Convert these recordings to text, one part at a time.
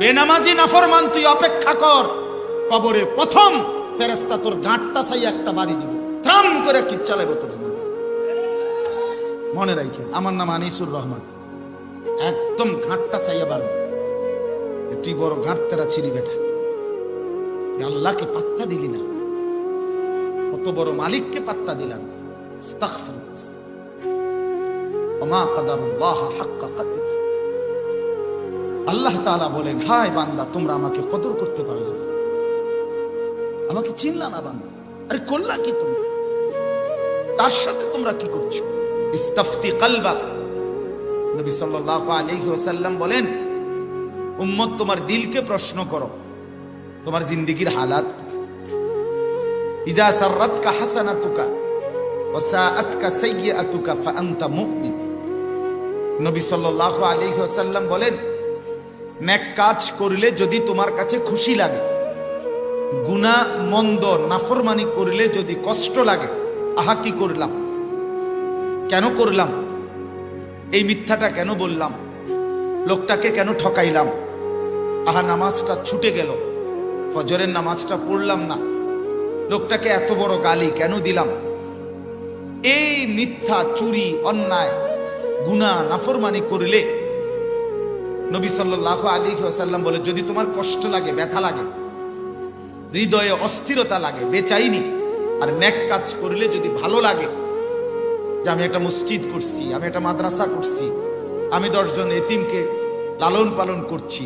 বেনামাজি নাফরমান তুই অপেক্ষা কর। কবরে প্রথম ফেরেস্তা তোর গাঁটটা চাই একটা বাড়ি দিব। ত্রাম করে কি চালাবো তোর মনে রাখেন, আমার নাম আনিসুর রহমান। একদম ঘাটটা চাইয়া বাড়ি তুই বড় ঘাট তেরা ছিলি বেটা। আল্লাহকে পাত্তা দিলি না। কত বড় মালিককে পাত্তা দিলাম। কাদরিহি। আল্লাহ তাআলা বলেন, হায় বান্দা, তোমরা আমাকে কদর করতে পারলে আমাকে চিনলা না বান্দা। আরে করলা কি তুমি? তার সাথে তোমরা কি করছ? ইস্তাফতি কালবাক নবী সাল্লাল্লাহু আলাইহি ওয়াসাল্লাম বলেন, উম্মত, তোমার দিলকে প্রশ্ন করো। তোমার জিন্দেগির হালাত ইজা সাররাতকা হাসানাতুকা ওয়া সাআতকা সাইয়্যাতুকা ফাআনতা মুমিন। নবী সাল্লাল্লাহু আলাইহি ওয়াসাল্লাম বলেন নেক কাজ করলে যদি তোমার কাছে খুশি লাগে। গুনাহ মন্দ নাফরমানি করলে যদি কষ্ট লাগে, আহা কি করলাম? কেন করলাম? এই মিথ্যাটা কেন বললাম? লোকটাকে কেন ঠকাইলাম? আহা, নামাজটা ছুটে গেল। ফজরের নামাজটা পড়লাম না। লোকটাকে এত বড় গালি কেন দিলাম? এই মিথ্যা, চুরি, অন্যায়, গুণা, নাফরমানি করলে নবী সাল্লাহ আলী ওসাল্লাম বলে, যদি তোমার কষ্ট লাগে, ব্যথা লাগে, হৃদয়ে অস্থিরতা লাগে, বেচাইনি, আর ন্যাক কাজ করলে যদি ভালো লাগে, যে আমি একটা মসজিদ করছি, আমি একটা মাদ্রাসা করছি, আমি দশজন এতিমকে লালন পালন করছি,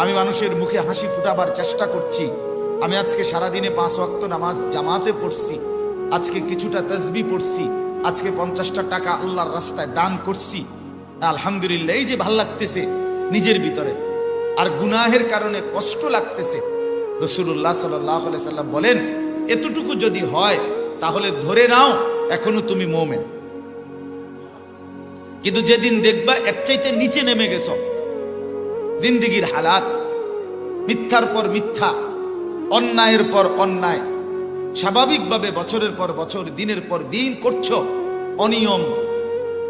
আমি মানুষের মুখে হাসি ফুটাবার চেষ্টা করছি, আমি আজকে সারাদিনে পাঁচ ওয়াক্ত নামাজ জামাতে পড়ছি, আজকে কিছুটা তসবি পড়ছি, আজকে পঞ্চাশটা টাকা আল্লাহর রাস্তায় দান করছি, আলহামদুলিল্লাহ, এই যে ভালো লাগতেছে নিজের ভিতরে। আর গুনাহের কারণে কষ্ট লাগতেছে। রসুল্লাহ সাল্লাহ সাল্লাম বলেন, এতটুকু যদি হয়, তাহলে ধরে নাও, এখনও তুমি মোমেন। কিন্তু যেদিন দেখবা, এর চাইতে নিচে নেমে গেছ। জিন্দিগির হালাত, মিথ্যার পর মিথ্যা, অন্যায়ের পর অন্যায়, স্বাভাবিকভাবে বছরের পর বছর, দিনের পর দিন করছ, অনিয়ম,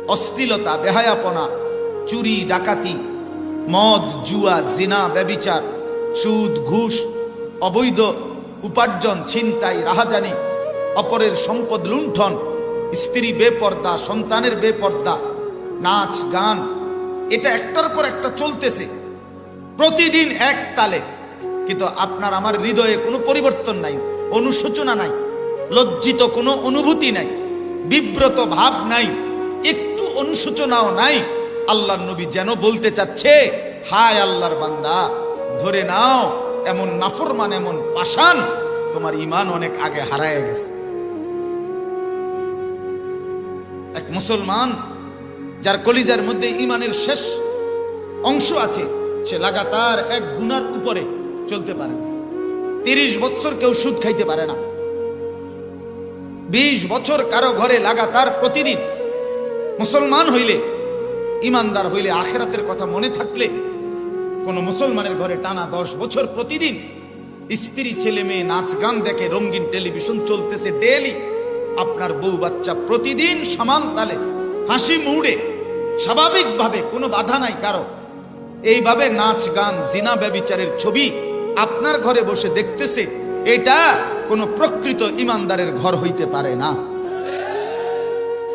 অশ্লীলতা, বেহায়াপনা, চুরি, ডাকাতি মদ, জুয়া, জিনা, ব্যবিচার, সুদ, ঘুষ, অবৈধ উপার্জন, ছিনতাই, রাহাজানি, অপরের সম্পদ লুণ্ঠন, স্ত্রী বেপর্দা, সন্তানের বেপর্দা, নাচ, গান, এটা একটার পর একটা চলতেছে। প্রতিদিন এক তালে। কিন্তু আপনার আমার হৃদয়ে কোনো পরিবর্তন নাই, অনুশোচনা নাই, লজ্জিত কোনো অনুভূতি নাই, বিব্রত ভাব নাই, একটু অনুশোচনাও নাই। আল্লাহ নবী যেন বলতে চাচ্ছে, হায় আল্লাহর বান্দা, ধরে নাও, এমন নাফরমান, এমন পাষাণ, তোমার ইমান অনেক আগে হারায় গেছে। এক মুসলমান যার কলিজার মধ্যে ইমানের শেষ অংশ আছে, সে লাগাতার এক গুনার উপরে চলতে পারে না। তিরিশ বছর কেউ সুদ খাইতে পারে না। বিশ বছর কারও ঘরে লাগাতার প্রতিদিন মুসলমান হইলে ইমানদার হইলে আখেরাতের কথা মনে থাকলে কোন মুসলমানের ঘরে টানা দশ বছর প্রতিদিন স্ত্রী, ছেলে, মেয়ে, নাচ, গান দেখে রঙিন টেলিভিশন চলতেছে ডেলি আপনার বউ বাচ্চা প্রতিদিন সমান তালে, হাসি মুড়ে। স্বাভাবিকভাবে কোনো বাধা নাই কারও। এইভাবে নাচ, গান, জিনা ব্যবিচারের ছবি আপনার ঘরে বসে দেখতেছে, এটা কোনো প্রকৃত ইমানদারের ঘর হইতে পারে না।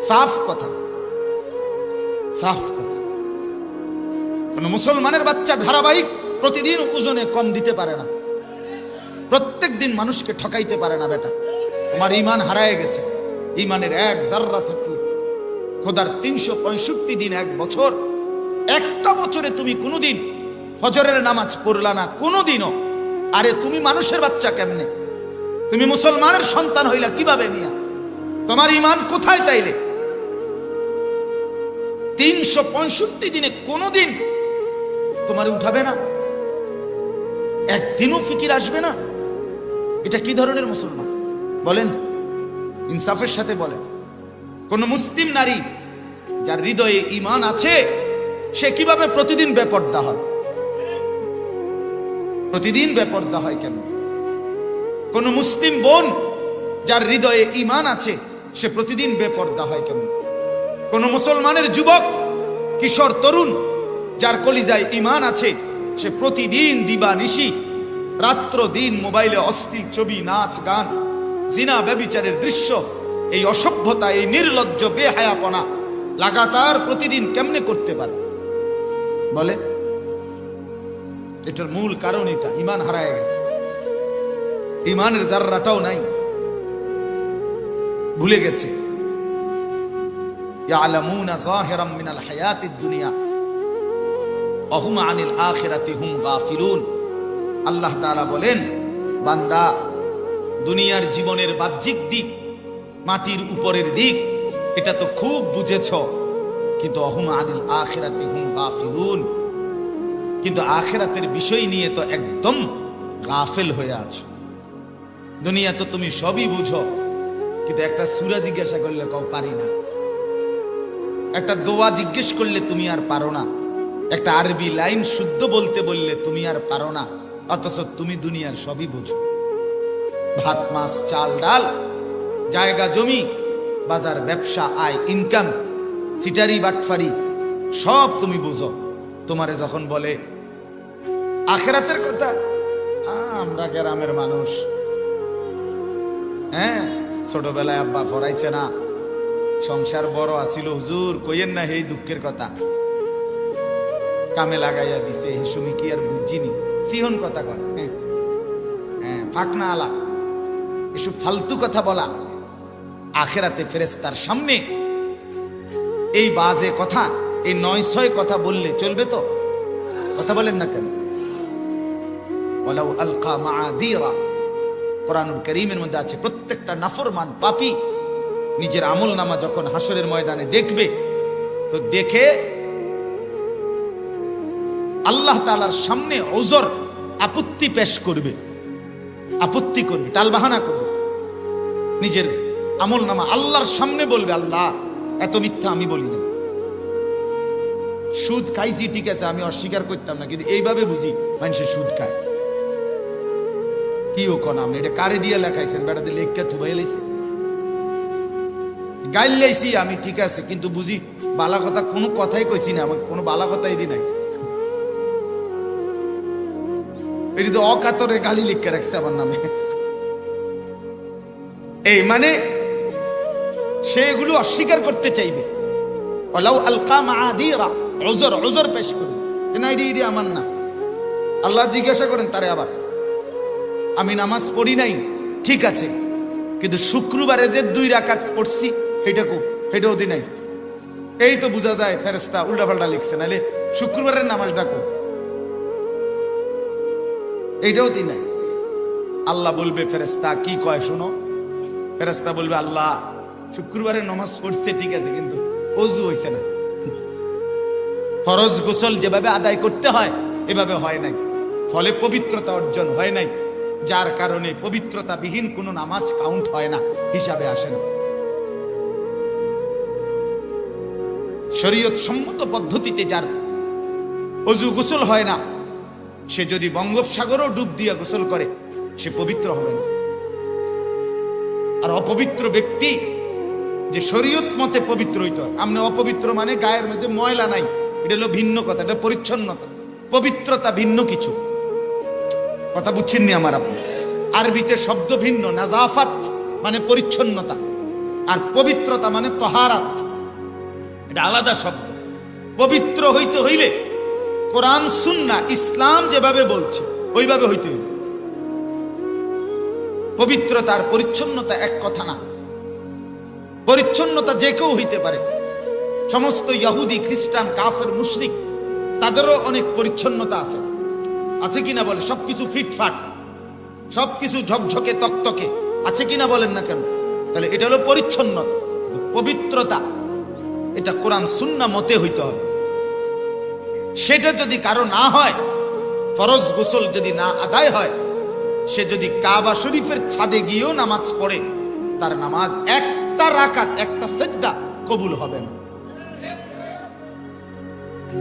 সাফ কথা। সাফ কথা। কোন মুসলমানের বাচ্চা ধারাবাহিক প্রতিদিন ওজনে কম দিতে পারে না। প্রত্যেক দিন মানুষকে ঠকাইতে পারে না বেটা। তোমার ইমান হারায় গেছে। ইমানের এক জাররা থাকলে খোদার তিনশো পঁয়ষট্টি দিন এক বছর। একটা বছরে তুমি কোনোদিন ফজরের নামাজ পড়লা না, কোনোদিনও। আরে তুমি মানুষের বাচ্চা কেমনে? তুমি মুসলমানের সন্তান হইলা কীভাবে মিয়া? তোমার ইমান কোথায় তাইলে? তিনশো পঁয়ষট্টি দিনে কোনোদিন তোমার উঠাবে না। একদিনও ফিকির আসবে না। এটা কি ধরনের মুসলমান? বলেন ইনসাফের সাথে বলেন। কোন মুসলিম নারী যার হৃদয়ে ইমান আছে, সে কীভাবে প্রতিদিন বেপর্দা হয়? প্রতিদিন বেপর্দা হয় কেন? কোন মুসলিম বোন যার হৃদয়ে ইমান আছে, সে প্রতিদিন বেপর্দা হয় কেন? কোন মুসলমানের যুবক, কিশোর, তরুণ, যার কলিজায় ইমান আছে, সে প্রতিদিন দিবা নিশি রাত্র দিন মোবাইলে অস্থির ছবি, নাচ, গান, জিনা, ব্যবিচারের দৃশ্য, এই অসভ্যতা, এই নির্লজ্জ, বেহায়াপনা লাগাতার প্রতিদিন কেমনে করতে পারে? বলে, এটার মূল কারণ এটা ইমান হারায় গেছে। ইমানের জাররাটাও নাই, ভুলে গেছে। ইয়ালামুনা যাহিরাম মিনাল হায়াতিদ দুনিয়া। অহুম আনিল আখিরাতি হুম গাফিলুন। আল্লাহ তাআলা বলেন, বান্দা, দুনিয়ার জীবনের বাহ্যিক দিক, মাটির উপরের দিক, এটা তো খুব বুঝেছ, কিন্তু অহুম আনিল আখিরাতি হুম গাফিলুন। কিন্তু আখেরাতের বিষয় নিয়ে তো একদম গাফেল হয়ে আছো। দুনিয়া তো তুমি সবই বুঝো, কিন্তু একটা সুরা জিজ্ঞাসা করলে কও পারি না। একটা দোয়া জিজ্ঞেস করলে তুমি আর পারো না। একটা আরবি লাইন শুদ্ধ বলতে বললে তুমি আর পারো না। অথচ তুমি দুনিয়ার সবই বুঝো। ভাত, মাছ, চাল, ডাল, জায়গা, জমি, বাজার, ব্যবসা, আয় ইনকাম সিটারি, বাটফারি, সব তুমি বুঝো। তোমারে যখন বলে, আখেরাতের কথা? আমরা গ্রামের মানুষ। হ্যাঁ ছোটবেলায় আব্বা ফরাইছে না। সংসার বড় আসিল হুজুর, কইয়েন না এই দুঃখের কথা। কামে লাগাইয়া দিছে এই সময় কি আর বুঝিনি? সিহন কথা কয় হ্যাঁ। হ্যাঁ ফাঁকনা আলা। এসব ফালতু কথা বলা। আখেরাতে ফেরেস্তার সামনে এই বাজে কথা, এই নয় ছয় কথা বললে চলবে তো? কথা বলেন না কেন? ওয়ালাউ আলকা মাআদিরা। কোরআনুল করিমের মধ্যে আছে প্রত্যেকটা নাফরমান পাপী নিজের আমল নামা যখন হাসরের ময়দানে দেখবে, তো দেখে আল্লাহ তালার সামনে ওজর আপত্তি পেশ করবে। আপত্তি করবে, টালবাহানা করবে। নিজের আমল নামা আল্লাহর সামনে বলবে, আল্লাহ, এত মিথ্যা আমি বলি না সুদ খাইছি, ঠিক আছে, আমি অস্বীকার করতাম না, কিন্তু এইভাবে বুঝি মানুষের সুদ খায়। কি ও কোন আপনি এটা কারে দিয়ে লেখাইছেন? বেড়াতে লেখা থুবাই লাইছে? গাইল লাইছি, আমি ঠিক আছে, কিন্তু বুঝি বালা কথা কোনো কথাই কইছি না আমার কোনো বালা কথাই দি নাই। এটি তো অকাতরে গালি লিখে রাখছে আমার নামে। এই মানে সে এগুলো অস্বীকার করতে চাইবে। ওলাউ আলকা মাআদিরা ওজর ওজর পেশ করবে। না এটি এটি আমার না। আল্লাহ জিজ্ঞাসা করেন, তারে আবার? আমি নামাজ পড়ি নাই, ঠিক আছে, কিন্তু শুক্রবারে যে দুই রাকাত পড়ছি সেটা খুব সেটাও দি নাই এই তো বোঝা যায় ফেরেস্তা উল্টাপাল্টা লিখছে নাহলে শুক্রবারের নামাজ ডাকো এইটাও দি নাই আল্লাহ বলবে ফেরেস্তা কি কয় শোনো? ফেরেস্তা বলবে, আল্লাহ শুক্রবারে নামাজ পড়ছে, ঠিক আছে, কিন্তু অজু হইছে না। ফরজ গোসল যেভাবে আদায় করতে হয়, এভাবে হয় নাই। ফলে পবিত্রতা অর্জন হয় নাই। যার কারণে পবিত্রতা বিহীন কোনো নামাজ কাউন্ট হয় না, হিসাবে আসে না। শরীয়ত সম্মত পদ্ধতিতে যার অজু গোসল হয় না, সে যদি বঙ্গোপসাগরও ডুব দিয়া গোসল করে, সে পবিত্র হবে না। আর অপবিত্র ব্যক্তি যে শরীয়ত মতে পবিত্র হইতে হয়। আপনি অপবিত্র মানে গায়ের মধ্যে ময়লা নাই, এটা হলো ভিন্ন কথা, এটা পরিচ্ছন্নতা। পবিত্রতা ভিন্ন কিছু। কথা বুঝছেননি আমার আপনি? আরবিতে শব্দ ভিন্ন, নাজাফাত মানে পরিচ্ছন্নতা। আর পবিত্রতা মানে তহারাত। এটা আলাদা শব্দ। পবিত্র হইতে হইলে কোরআন, সুন্না, ইসলাম যেভাবে বলছে, ওইভাবে হইতে হইবে। পবিত্রতা আর পরিচ্ছন্নতা এক কথা না। পরিচ্ছন্নতা যে কেউ হইতে পারে। সমস্ত ইহুদি, খ্রিস্টান, কাফের, মুশরিক, তাদেরও অনেক পরিচ্ছন্নতা আছে। আছে কিনা বলে? সবকিছু ফিটফাট। সবকিছু ঝকঝকে, তকতকে। আছে কিনা বলেন না কেন? তাহলে এটা হলো পরিচ্ছন্নতা, পবিত্রতা। এটা কোরআন সুন্না মতে হইতে হবে। সেটা যদি কারও না হয়, ফরজ গোসল যদি না আদায় হয়, সে যদি কাবা শরীফের ছাদে গিয়েও নামাজ পড়ে, তার নামাজ একটা রাকাত, একটা সেজদা কবুল হবে না।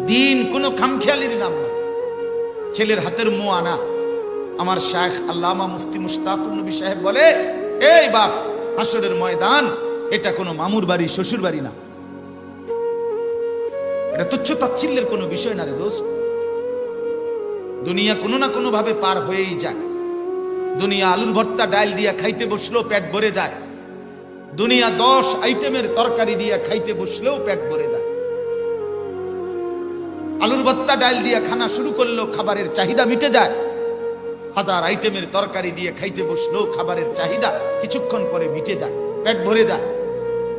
দিন কোনো খামখেয়ালির নাম না। ছেলের হাতের মো আনা আমার শায়েখ আল্লামা মুফতি মুশতাকুর নবী সাহেব বলে, এই বাপ হাসরের ময়দান, এটা কোনো মামুর বাড়ি, শ্বশুর বাড়ি না। এটা তুচ্ছ তাচ্ছিল্যের কোনো বিষয় না রে দোস্ত। দুনিয়া কোনো না কোনো ভাবে পার হয়েই যায়। দুনিয়া আলুর ভর্তা ডাল দিয়া খাইতে বসলেও পেট ভরে যায়। দুনিয়া দশ আইটেমের তরকারি দিয়া খাইতে বসলেও পেট ভরে যায়। আলুর ভর্তা ডাল দিয়া খানা শুরু করলেও খাবারের চাহিদা মিটে যায়। হাজার আইটেমের তরকারি দিয়ে খাইতে বসলেও খাবারের চাহিদা কিছুক্ষণ পরে মিটে যায়, পেট ভরে যায়।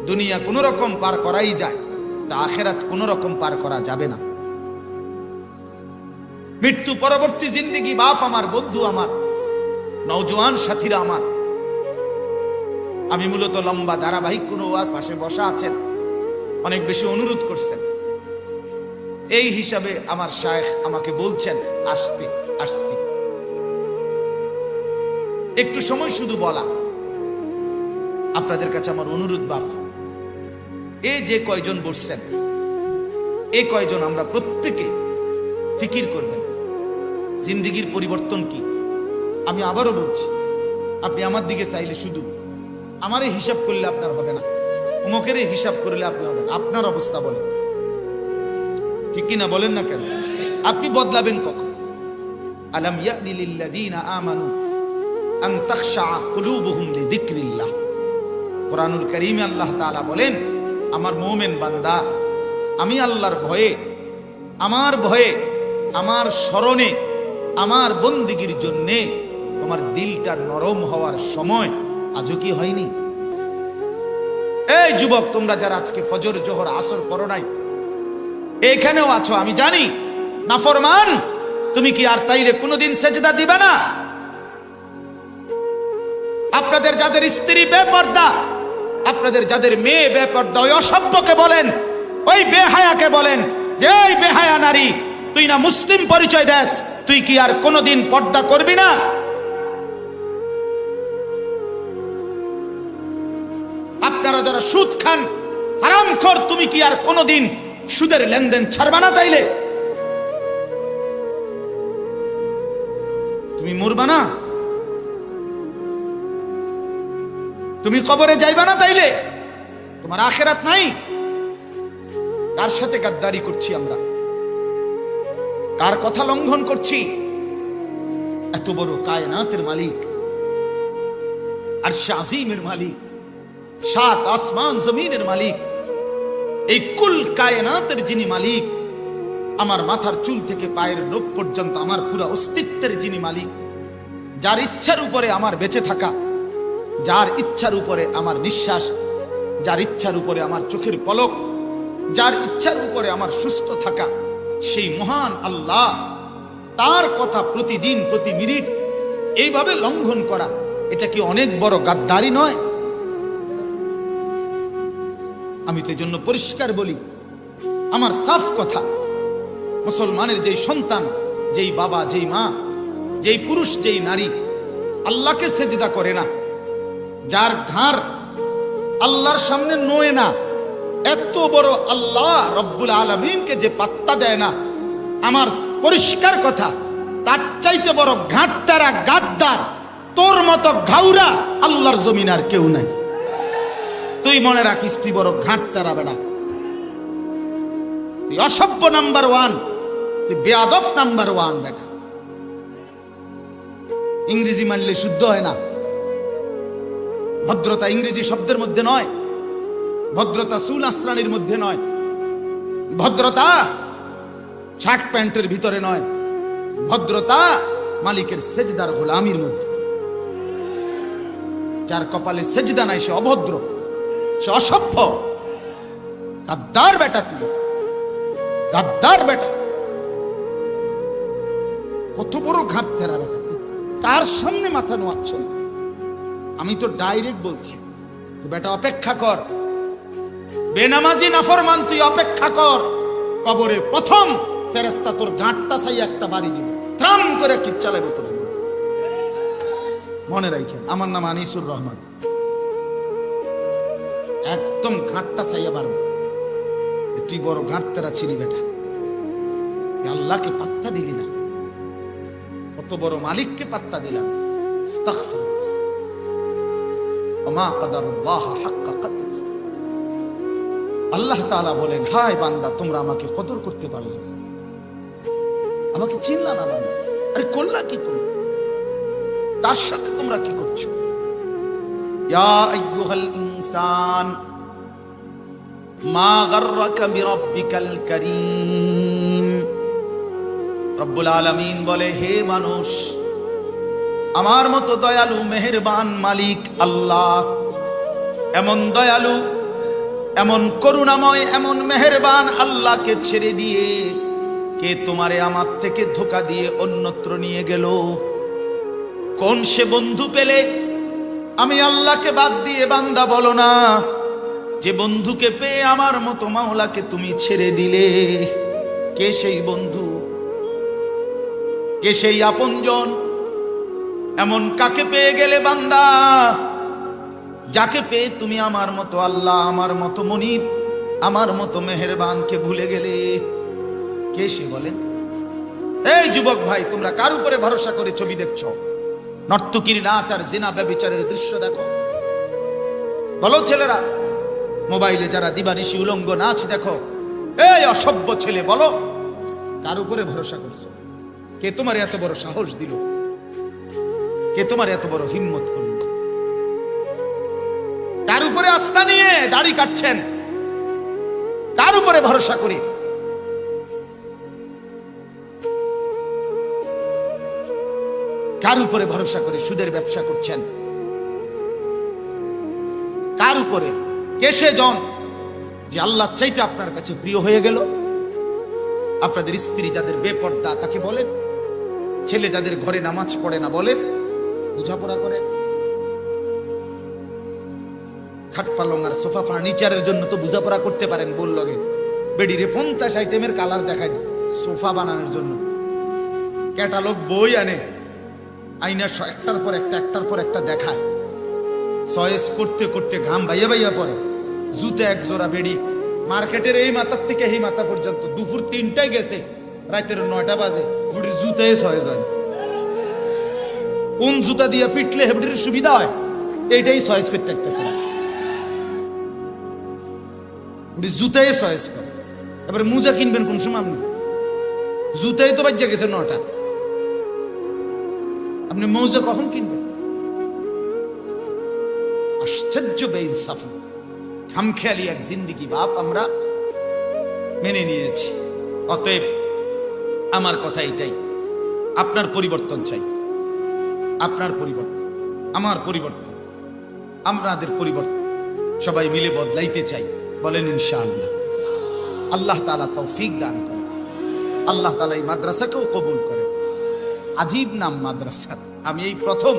দুনিয়া কোনো রকম পার করাই যায়। তা আখেরাত কোনো রকম পার করা যাবে না। মৃত্যু পরবর্তী জিন্দিগি বাপ আমার, বন্ধু আমার, নওজোয়ান সাথীরা আমার। আমি মূলত লম্বা ধারাবাহিক কোনো ওয়াজ পাশে বসা আছেন, অনেক বেশি অনুরোধ করছেন। এই হিসাবে আমার শায়েখ আমাকে বলছেন, আসতে, আসছি। একটু সময় শুধু বলা। আপনাদের কাছে আমার অনুরোধ বাপ এ যে কয়জন বসছেন এই কয়জন আমরা প্রত্যেকে ফিকির করবেন? জিন্দিগির পরিবর্তন কি? আমি আবারও বলছি, আপনি আমার দিকে চাইলে শুধু আমারে হিসাব করলে আপনার হবে না অমুকের হিসাব করলে আপনি হবেন আপনার অবস্থা বলেন। ঠিক কিনা বলেন না কেন? আপনি বদলাবেন কখন? আলাম ইয়ানি লিল্লাযীনা আমানু আন তাখশা কুলুবুহুম কোরআনুল কারীমে আল্লাহ তাআলা বলেন আমার মুমিন বান্দা, আমি আল্লাহর ভয়ে, আমার ভয়ে, আমার স্মরণে, আমার বন্দিগির জন্যে তোমার দিলটা নরম হওয়ার সময় আজও কি হয়নি? এই যুবক, তোমরা যারা আজকে ফজর, জোহর, আসর পড়ো নাই এখানেও আছো, আমি জানি না ফরমান তুমি কি আর তাইলে কোনোদিন সেজদা দিবে না? আপনাদের যাদের স্ত্রী বেপর্দা আপনাদের যাদের মেয়ে বেপর্দা, ওই অসভ্যকে বলেন, ওই বেহায়াকে বলেন যে বেহায়া নারী, তুই না মুসলিম পরিচয় দেশ তুই কি আর কোনোদিন পর্দা করবি না? আপনারা যারা সুদ খান, হারাম খর, তুমি কি আর কোনোদিন সুদের লেনদেন ছাড়বা না তাইলে? তুমি মরবা না? তুমি কবরে যাইবা না তাইলে? তোমার আখেরাত নাই? কার সাথে গাদ্দারি করছি আমরা? কার কথা লঙ্ঘন করছি? এত বড় কায়নাতের মালিক আর আজিমের মালিক, সাত আসমান জমিনের মালিক, এই কুল কায়নাতের যিনি মালিক, আমার মাথার চুল থেকে পায়ের লোক পর্যন্ত আমার পুরো অস্তিত্বের যিনি মালিক, যার ইচ্ছার উপরে আমার বেঁচে থাকা যার ইচ্ছার উপরে আমার নিঃশ্বাস, যার ইচ্ছার উপরে আমার চোখের পলক, যার ইচ্ছার উপরে আমার সুস্থ থাকা, সেই মহান আল্লাহ, তার কথা প্রতিদিন, প্রতি মিনিট এইভাবে লঙ্ঘন করা, এটা কি অনেক বড় গাদ্দারি নয়? আমি তো এই জন্য পরিষ্কার বলি, আমার সাফ কথা, মুসলমানের যেই সন্তান, যেই বাবা, যেই মা, যেই পুরুষ, যেই নারী, আল্লাহকে সেজদা করে না। যার ঘাড় আল্লাহর সামনে নয় না, এত বড় আল্লাহ রব্বুল আলমিনকে যে পাত্তা দেয় না, আমার পরিষ্কার কথা, তার চাইতে বড় ঘাটতারা গাদ্দার, তোর মতো ঘাউরা আল্লাহর জমিন আর কেউ নাই। তুই মনে রাখিস, তুই বড় ঘাটতারা বেড়া। তুই অসভ্য নাম্বার ওয়ান, তুই বেয়াদব নাম্বার ওয়ান বেটা। ইংরেজি মানলে শুদ্ধ হয় না। ভদ্রতা ইংরেজি শব্দের মধ্যে নয়, ভদ্রতা সুল আসরানির মধ্যে নয়, ভদ্রতা শার্ট প্যান্টের ভিতরে নয়, ভদ্রতা মালিকের সেজদার গোলামির মধ্যে। যার কপালে সেজদা নাই, সে অভদ্র, সে অসভ্য। গাদ্দার বেটা তুই, গাদ্দার বেটা। কত বড় ঘাট তেরা বেটা তুই, কার সামনে মাথা নোয়াচ্ছ না? আমি তো ডাইরেক্ট বলছি বেটা অপেক্ষা কর। বেনামাজি নাফরমান, তুই অপেক্ষা কর। কবরে প্রথম ফেরেস্তা তোর গাঁটটা চাই একটা বাড়ি দিবে। ত্রাম করে কি চালাবে তোর। মনে রাখেন, আমার নাম আনিসুর রহমান। একদম ঘাটটা চাইয়া পারব তুই বড় ঘাট তেরা ছিলি বেটা। আল্লাহকে পাত্তা দিলি না। কত বড় মালিককে পাত্তা দিলাম। আল্লাহ বলেন, হায় বান্দা, তোমরা আমাকে কদর করতে পারলে আমাকে চিনলা না আরে করলা কি তুমি? তার সাথে তোমরা কি করছ? ইনসান, মা কারীম। বলে, হে মানুষ আমার মতো দয়ালু, মেহেরবান মালিক আল্লাহ। এমন দয়ালু, এমন করুণাময়, এমন মেহেরবান আল্লাহকে ছেড়ে দিয়ে কে তোমারে আমার থেকে ধোকা দিয়ে অন্যত্র নিয়ে গেল? কোন সে বন্ধু পেলে? আমি আল্লাহকে বাদ দিয়ে বান্দা বলো না। যে বন্ধুকে পেয়ে আমার মতো মাওলাকে তুমি ছেড়ে দিলে, কে সেই বন্ধু? কে সেই আপনজন? এমন কাকে পেয়ে গেলে বান্দা? যাকে পেয়ে তুমি আমার মতো আল্লাহ, আমার মতো মনিব, আমার মতো মেহেরবানকে ভুলে গেলে? কে সে বলেন? এই যুবক ভাই, তোমরা কার উপরে ভরসা করে ছবি দেখছ? নর্তকির নাচ আর জেনা ব্যবিচারের দৃশ্য দেখো। বলো ছেলেরা, মোবাইলে যারা দিবানিশি উলঙ্গ নাচ দেখো, এই অসভ্য ছেলে বলো, কার উপরে ভরসা করছ? কে তোমার এত বড় সাহস দিল? কে তোমার এত বড় হিম্মত করল কার উপরে আস্থা নিয়ে দাড়ি কাটছেন। কার উপরে ভরসা করি। কার উপরে ভরসা করে সুদের ব্যবসা করছেন? কার উপরে? কে সে জন যে আল্লাহ চাইতে আপনার কাছে প্রিয় হয়ে গেল? আপনাদের স্ত্রী যাদের বেপর্দা তাকে বলেন। ছেলে যাদের ঘরে নামাজ পড়ে না বলেন। বুঝাপড়া করেন খাট পালং আর সোফা ফার্নিচারের জন্য তো বুঝাপড়া করতে পারেন বল লগে। বেডিরে পঞ্চাশ আইটেমের কালার দেখায় সোফা বানানোর জন্য। ক্যাটালগ বই আনে আইনা একটার পর একটা, একটার পর একটা দেখায়। চয়েস করতে করতে ঘাম বাইয়া বাইয়া পড়ে। জুতে এক জোড়া বেড়ি। মার্কেটের এই মাথার থেকে এই মাথা পর্যন্ত দুপুর তিনটায় গেছে, রাতের নয়টা বাজে। বুড়ির জুতায় চয়েস হয়। কোন জুতা দিয়ে ফিটলে হেবড়ির সুবিধা হয়? এইটাই চয়েস করতে বুড়ি জুতায় চয়েস করে। এবারে মুজা কিনবেন কোন সময় আপনি? জুতাই তো বাজ্যা গেছে নটা। আপনি মৌজা কখন কিনবেন? আশ্চর্য বেইনসাফি। খামখেয়ালি এক জিন্দিগি বাপ আমরা মেনে নিয়েছি। অতএব আমার কথা এটাই। আপনার পরিবর্তন চাই। আপনার পরিবর্তন, আমার পরিবর্তন আমাদের পরিবর্তন, সবাই মিলে বদলাইতে চাই, বলেন ইনশাআল্লাহ। আল্লাহ তাআলা তৌফিক দান করেন। আল্লাহ তালা এই মাদ্রাসাকেও কবুল করেন। আজীব নাম মাদ্রাসার আমি এই প্রথম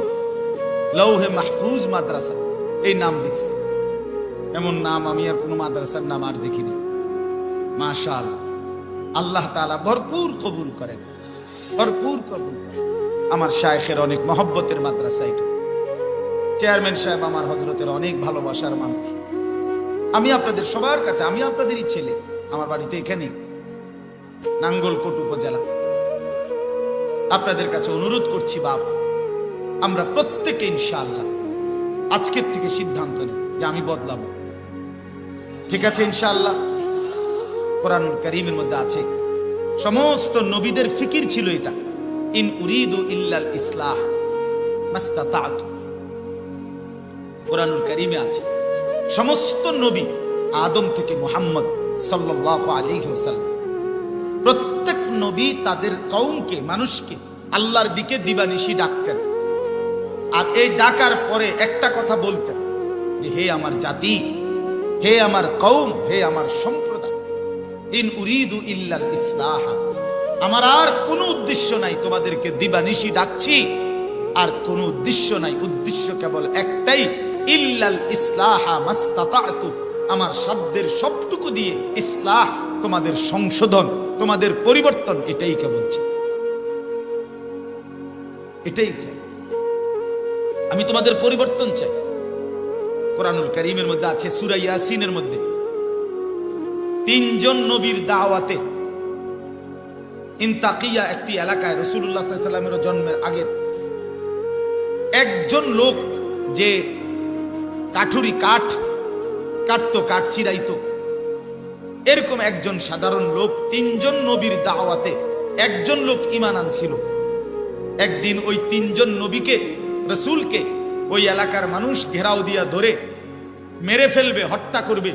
লৌহে মাহফুজ মাদ্রাসা, এই নাম দেখছি এমন নাম আমি আর কোনো মাদ্রাসার নাম আর দেখিনি। মাশাল আল্লাহ তাআলা ভরপুর কবুল করেন। ভরপুর কবুল আমার শায়েখের অনেক মহব্বতের মাদ্রাসা এটা। চেয়ারম্যান সাহেব আমার হজরতের অনেক ভালোবাসার মানুষ। আমি আপনাদের সবার কাছে, আমি আপনাদেরই ছেলে। আমার বাড়িতে এখানে নাঙ্গলকোট উপজেলা। আপনাদের কাছে অনুরোধ করছি, বাপ, আমরা প্রত্যেকে ইনশাআল্লাহ আজকের থেকে সিদ্ধান্ত নিই যে আমি বদলাবো। ঠিক আছে, ইনশাআল্লাহ? কোরআন করিমের মধ্যে আছে। সমস্ত নবীদের ফিকির ছিল এটা। ইন উরিদু ইল্লাল ইসলাহ কোরআনুল করিমে আছে, সমস্ত নবী আদম থেকে মোহাম্মদ আলাইহি ওয়াসাল্লাম। প্রত্যেক নবী তাদের কৌমকে মানুষকে আল্লাহর দিকে দিবানিশি ডাকতেন। আর এই ডাকার পরে একটা কথা বলতেন যে, হে আমার জাতি, হে আমার কৌম হে আমার সম্প্রদায় ইন উরিদু ইল্লাল ইসলাহ। আমার আর কোনো উদ্দেশ্য নাই তোমাদেরকে দিবানিশি ডাকছি, আর কোনো উদ্দেশ্য নাই, উদ্দেশ্য কেবল একটাই, ইল্লাল ইসলাহা মাস্তাতাতু। আমার সাধ্যের সবটুকু দিয়ে ইসলাহ, তোমাদের সংশোধন, তোমাদের পরিবর্তন, এটাই কেবল। এটাই আমি তোমাদের পরিবর্তন চাই। কোরআনুল করিমের মধ্যে আছে সূরা ইয়াসিনের মধ্যে। তিনজন নবীর দাওয়াতে ইনতাকিয়া একটি এলাকায় রসুল্লাহ সাল্লামের জন্মের আগে একজন লোক যে কাঠুরি কাঠ কাটতো, কাঠ চিরাইতো এরকম একজন সাধারণ লোক, তিনজন নবীর দাওয়াতে একজন লোক ইমান আনছিল। একদিন ওই তিনজন নবীকে, রসুলকে ওই এলাকার মানুষ ঘেরাও দিয়া ধরে মেরে ফেলবে, হত্যা করবে।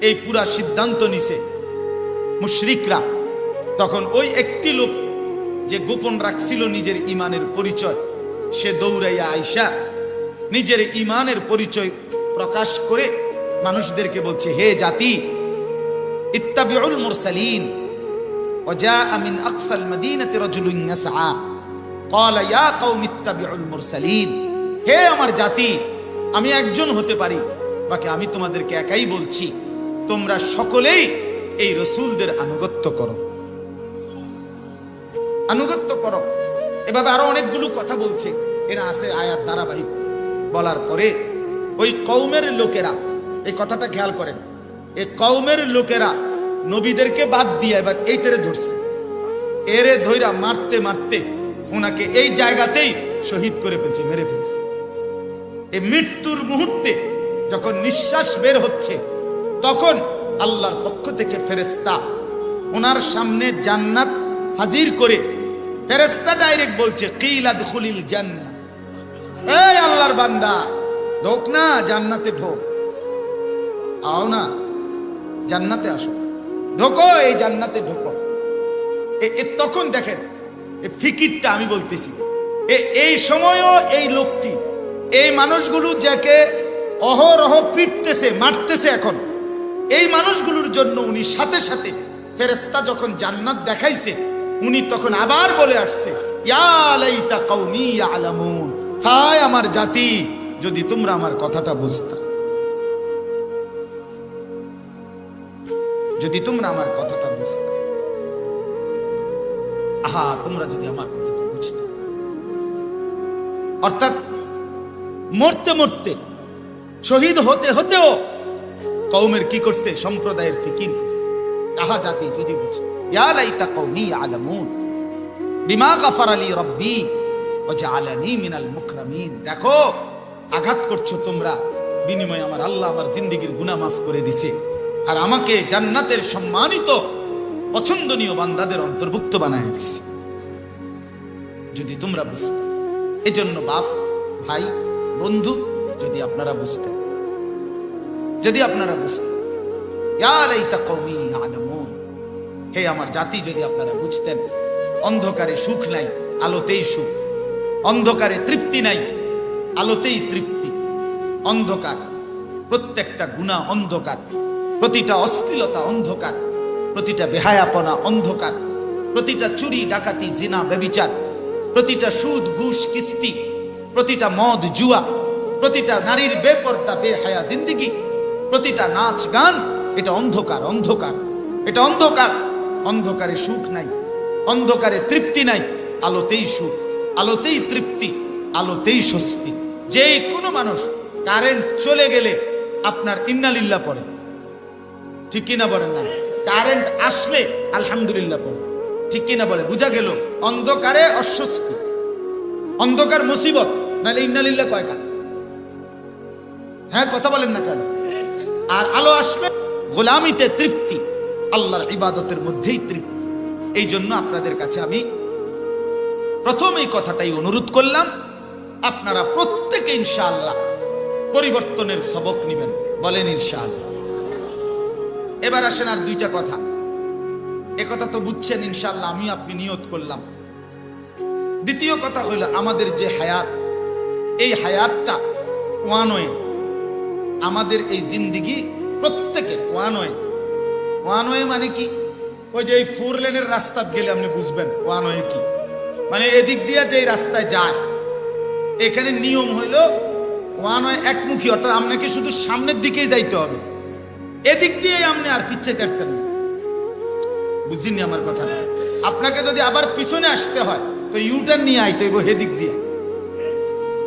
এই পুরা সিদ্ধান্ত নিছে মুশরিকরা। তখন ওই একটি লোক যে গোপন রাখছিল নিজের ইমানের পরিচয়, সে দৌড়াইয়া আইসা নিজের ইমানের পরিচয় প্রকাশ করে মানুষদেরকে বলছে, হে জাতি, ইত্তাবিউল মুরসালিন ওজা আমিন আকসাল মদিনাতে রজুলুন ইয়াসআ, ক্বালা ইয়া কওম ইত্তাবিউল মুরসালিন, হে আমার জাতি, আমি একজন হতে পারি, বাকি আমি তোমাদেরকে একাই বলছি। তোমরা সকলেই এই রসুলদের আনুগত্য করো। আনুগত্য করো। এভাবে আরও অনেকগুলো কথা বলছে। এরা আছে আয়াত ধারাবাহিক। বলার পরে ওই কৌমের লোকেরা, এই কথাটা খেয়াল করেন এই কৌমের লোকেরা নবীদেরকে বাদ দিয়ে এবার এই তেরে ধরছে। এরে ধইরা মারতে মারতে ওনাকে এই জায়গাতেই শহীদ করে ফেলছে, মেরে ফেলছে। এই মৃত্যুর মুহূর্তে যখন নিঃশ্বাস বের হচ্ছে তখন আল্লাহর পক্ষ থেকে ফেরেস্তা ওনার সামনে জান্নাত হাজির করে ফেরেস্তা ডাইরেক্ট বলছে কিলাদ খুলিল জান্নাত। এই আল্লাহর বান্দা, ঢোক না, জান্নাতে ঢোক। আও না, জান্নাতে আসো। ঢোকো, এই জান্নাতে ঢোকো। এ- এ তখন দেখেন এই ফিকিরটা আমি বলতেছি, এ- এই সময়ও এই লোকটি, এই মানুষগুলো যাকে অহরহ পিটতেছে, মারতেছে এখন এই মানুষগুলোর জন্য উনি সাথে সাথে ফেরেস্তা যখন জান্নাত দেখাইছে, উনি তখন আবার বলে আসছে হায় আমার জাতি, যদি তোমরা আমার কথাটা বুঝতা। যদি তোমরা আমার কথাটা বুঝতে। আহা, তোমরা যদি আমার কথাটা বুঝতে। অর্থাৎ মরতে মরতে, শহীদ হতে হতেও কৌমের কি করছে? সম্প্রদায়ের ফিকির করছে? আহা জাতি যদি বুঝতে ইয়া লাইতা আলামুন বিমা গাফার আলী রব্বি ও জালানি মিনাল মুকরামিন। দেখো, আঘাত করছ তোমরা। বিনিময়ে আমার আল্লাহ আমার জিন্দিগির গুনাহ মাফ করে দিছে। আর আমাকে জান্নাতের সম্মানিত, পছন্দনীয় বান্দাদের অন্তর্ভুক্ত বানায় দিছে। যদি তোমরা বুঝতে। এজন্য বাপ, ভাই, বন্ধু, যদি আপনারা বুঝতেন যদি আপনারা বুঝতেন। হে আমার জাতি, যদি আপনারা বুঝতেন, অন্ধকারে সুখ নাই, আলোতেই সুখ। অন্ধকারে তৃপ্তি নাই, আলোতেই তৃপ্তি। অন্ধকার, প্রত্যেকটা গুণা অন্ধকার, প্রতিটা অস্থিলতা অন্ধকার, প্রতিটা বেহায়াপনা অন্ধকার, প্রতিটা চুরি, ডাকাতি, জিনা, ব্যবিচার, প্রতিটা সুদ, ঘুষ, কিস্তি, প্রতিটা মদ, জুয়া, প্রতিটা নারীর বেপর্দা, বেহায়া জিন্দিগি প্রতিটা নাচ গান, এটা অন্ধকার অন্ধকার। এটা অন্ধকার। অন্ধকারে সুখ নাই, অন্ধকারে তৃপ্তি নাই, আলোতেই সুখ, আলোতেই তৃপ্তি, আলোতেই স্বস্তি। যে কোনো মানুষ কারেন্ট চলে গেলে আপনার ইন্নালিল্লা পড়ে। ঠিক কিনা বলেন না? কারেন্ট আসলে আলহামদুলিল্লাহ পড়ে। ঠিক কিনা বলে? বুঝা গেল, অন্ধকারে অস্বস্তি, অন্ধকার মুসিবত, নাহলে ইন্নালিল্লা কয়কা হ্যাঁ কথা বলেন না কেন? আর আলো আসলে গোলামিতে তৃপ্তি, আল্লাহর ইবাদতের মধ্যেই তৃপ্তি। এই জন্য আপনাদের কাছে আমি প্রথম এই কথাটাই অনুরোধ করলাম, আপনারা প্রত্যেকে ইনশাআল্লাহ পরিবর্তনের সবক নেবেন। বলেন ইনশাআল্লাহ। এবার আসেন আর দুইটা কথা। এ কথা তো বুঝছেন ইনশাআল্লাহ আমি আপনি নিয়ত করলাম। দ্বিতীয় কথা হইল আমাদের যে হায়াত, এই হায়াতটা ওয়ান ওয়ে আমাদের এই জিন্দিগি প্রত্যেকে ওয়ান ওয়ে ওয়ান ওয়ে মানে কি? ওই যে এই ফোর লেনের রাস্তা গেলে আপনি বুঝবেন ওয়ান ওয়ে কি। মানে এদিক দিয়ে যে রাস্তায় যায়, এখানে নিয়ম হইল ওয়ান ওয়ে একমুখী, অর্থাৎ আপনাকে শুধু সামনের দিকেই যাইতে হবে। এদিক দিয়ে আপনি আর পিচ্ছে কাটতেন না। বুঝিনি আমার কথাটা? আপনাকে যদি আবার পিছনে আসতে হয়, তো ইউটার্ন নিয়ে আইতে হইব হেদিক দিয়ে।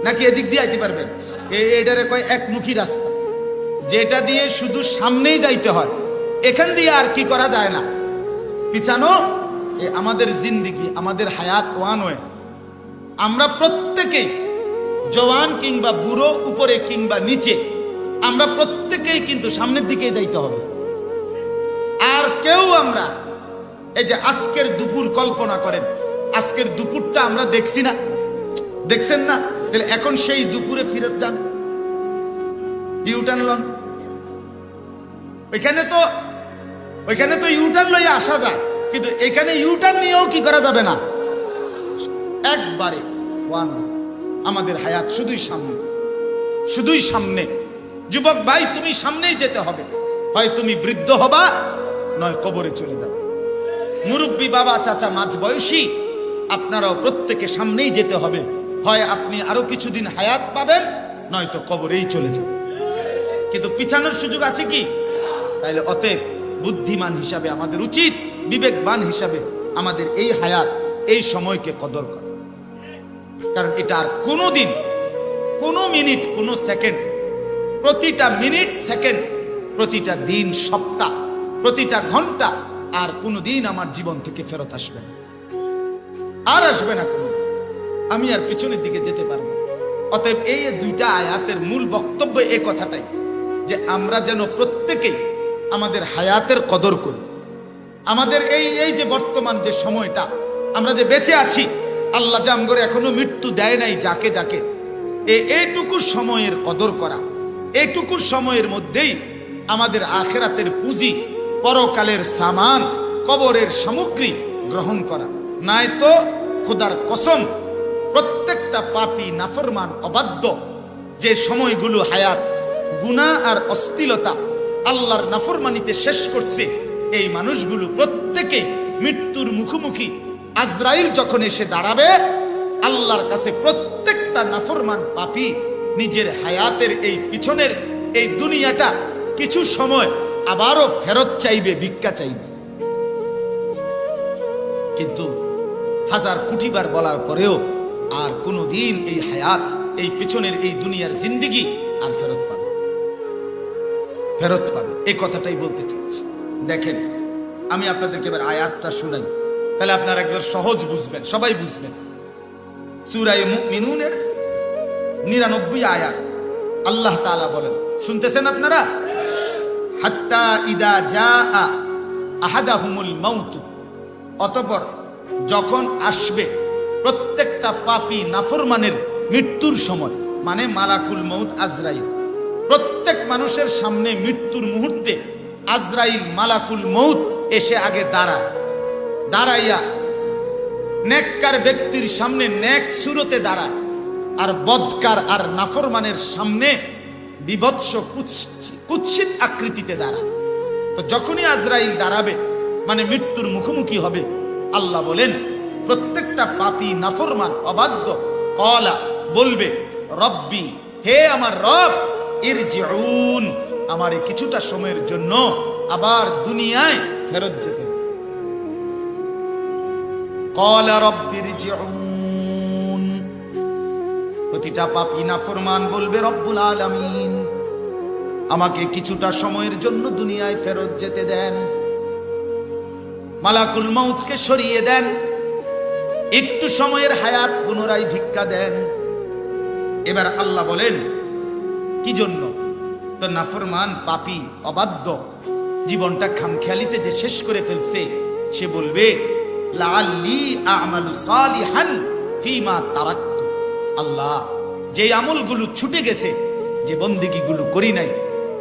নাকি এদিক দিয়ে আইতে পারবেন? এটারে কয় একমুখী রাস্তা। যেটা দিয়ে শুধু সামনেই যাইতে হয়, এখান দিয়ে আর কি করা যায় না। পিছানো আমাদের জিন্দিগি, আমাদের হায়াত ওয়ান ওয়ে। আমরা প্রত্যেকেই জওয়ান কিংবা বুড়ো, উপরে কিংবা নিচে, আমরা প্রত্যেকেই কিন্তু সামনের দিকে যাইতে হবে। আর কেউ আমরা, এই যে আজকের দুপুর কল্পনা করেন, আজকের দুপুরটা আমরা দেখছি না। দেখছেন না? তাহলে এখন সেই দুপুরে ফিরত যান। ইউটার্ন লন। ওইখানে তো ওইখানে তো ইউটার্ন লইয়া আসা যায়, কিন্তু এখানে ইউটার্ন নিয়েও কি করা যাবে না? একবারে, ওয়ান, আমাদের হায়াত শুধুই সামনে শুধুই সামনে। যুবক ভাই, তুমি সামনেই যেতে হবে। হয় তুমি বৃদ্ধ হবা, নয় কবরে চলে যাবে। মুরব্বী বাবা, চাচা, মাঝ বয়সী, আপনারাও প্রত্যেকে সামনেই যেতে হবে। হয় আপনি আরও কিছুদিন হায়াত পাবেন, নয়তো কবরেই চলে যাবে কিন্তু পিছানোর সুযোগ আছে কি? তাইলে অতএব বুদ্ধিমান হিসাবে আমাদের উচিত, বিবেকবান হিসাবে আমাদের এই হায়াত, এই সময়কে কদর করা। কারণ এটা আর কোনো দিন কোনো মিনিট, কোনো সেকেন্ড, প্রতিটা মিনিট, সেকেন্ড, প্রতিটা দিন, সপ্তাহ, প্রতিটা ঘণ্টা আর কোনো দিন আমার জীবন থেকে ফেরত আসবে না। আর আসবে না কোনো। আমি আর পিছনের দিকে যেতে পারব। অতএব এই দুইটা আয়াতের মূল বক্তব্য এই কথাটাই, যে আমরা যেন প্রত্যেকেই আমাদের হায়াতের কদর করি আমাদের এই এই যে বর্তমান যে সময়টা, আমরা যে বেঁচে আছি, আল্লাহ যে আমগরে এখনও মৃত্যু দেয় নাই যাকে যাকে এইটুকু সময়ের কদর করা, এইটুকু সময়ের মধ্যেই আমাদের আখেরাতের পুঁজি, পরকালের সামান, কবরের সামগ্রী গ্রহণ করা। নাই তো খোদার কসম, প্রত্যেকটা পাপী নাফরমান অবাধ্য, যে সময়গুলো হায়াত, গুনাহ আর অস্থিলতা আল্লাহর নাফরমানিতে শেষ করছে। এই মানুষগুলো প্রত্যেকে মৃত্যুর মুখোমুখি। আজরাইল যখন এসে দাঁড়াবে, আল্লাহর কাছে প্রত্যেকটা নাফরমান পাপী নিজের হায়াতের এই পিছনের এই দুনিয়াটা কিছু সময় আবারও ফেরত চাইবে, ভিক্ষা চাইবে। কিন্তু হাজার কোটিবার বলার পরেও আর কোনো দিন এই হায়াত, এই পিছনের এই দুনিয়ার জিন্দিগি আর ফেরত পাবে ফেরত পাবে। এই কথাটাই বলতে চাচ্ছি। দেখেন, আমি আপনাদেরকে এবার আয়াতটা শুনাই। তাহলে আপনারা একবার সহজ বুঝবেন, সবাই বুঝবেন। সুরাই মিনুনের নিরানব্বই আয়াত, আল্লাহ তাআলা বলেন, শুনতেছেন আপনারা? হাত্তা ইদা যা আহাদাহুমুল মাউতু। অতপর যখন আসবে প্রত্যেকটা পাপী নাফরমানের মৃত্যুর সময় মানে মালাকুল মৌত আজরাইল প্রত্যেক মানুষের সামনে মৃত্যুর মুহূর্তে আজরাইল মালাকুল মৌত এসে আগে দাঁড়ায়। দাঁড়াইয়া নেককার ব্যক্তির সামনে নেক সুরতে দাঁড়ায় আর বদকার আর নাফরমানের সামনে বিভৎস কুৎসি- কুৎসিত আকৃতিতে দাঁড়ায়। তো যখনই আজরাইল দাঁড়াবে মানে মৃত্যুর মুখোমুখি হবে, আল্লাহ বলেন, প্রত্যেকটা পাপী নাফরমান অবাধ্য। কলা বলবে, রব্বি, হে আমার রব এর জিউন আমার কিছুটা সময়ের জন্য আবার দুনিয়ায় ফেরত যেতে। প্রতিটা পাপী নাফরমান বলবে রব্বুল আলামিন। আমাকে কিছুটা সময়ের জন্য দুনিয়ায় ফেরত যেতে দেন। মালাকুল মৌতকে সরিয়ে দেন। একটু সময়ের হায়াত পুনরায় ভিক্ষা দেন। এবার আল্লাহ বলেন কি জন্য? তো নাফরমান পাপি, অবাধ্য, জীবনটা খামখেয়ালিতে যে শেষ করে ফেলছে, সে বলবে আল্লাহ যে আমলগুলো ছুটে গেছে, যে বন্দিগিগুলো করি নাই,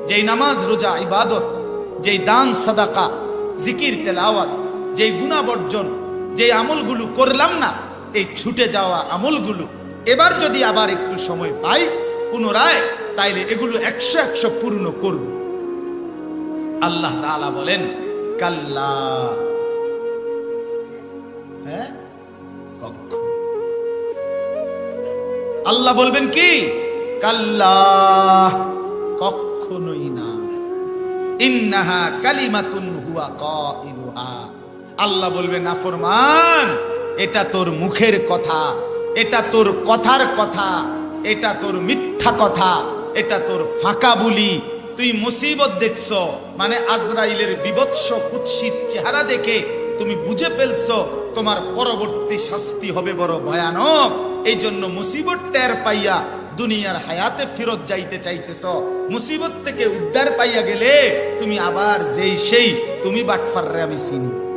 যেই নামাজ, রোজা, ইবাদত, যেই দান, সাদাকা, জিকির, তেলাওয়াত, যেই গুণা বর্জন যে আমলগুলো করলাম না, এই ছুটে যাওয়া আমলগুলো, এবার যদি আবার একটু সময় পাই, পুনরায় তাইলে এগুলো একশো একশো পূর্ণ করব। আল্লাহ তাআলা বলেন, কাল্লা। হ্যাঁ? আল্লাহ বলবেন কি? কাল্লা। কখনোই না। ইন্নাহা কালিমাতুন হুয়া কাইলুহা আল্লাহ বলবে নাফরমান, এটা তোর মুখের কথা, এটা তোর কথার কথা, এটা তোর মিথ্যা কথা। এটা তোর ফাঁকা বুলি। তুই মুসিবত দেখছ। মানে আজরাইলের বিবৎস কুৎসিত চেহারা দেখে তুমি বুঝে ফেলছ, তোমার পরবর্তী শাস্তি হবে বড় ভয়ানক। এই জন্য মুসিবত টের পাইয়া দুনিয়ার হায়াতে ফেরত যাইতে চাইতেছ। মুসিবত থেকে উদ্ধার পাইয়া গেলে তুমি আবার যেই সেই, তুমি বাটফাররে আমি চিনি।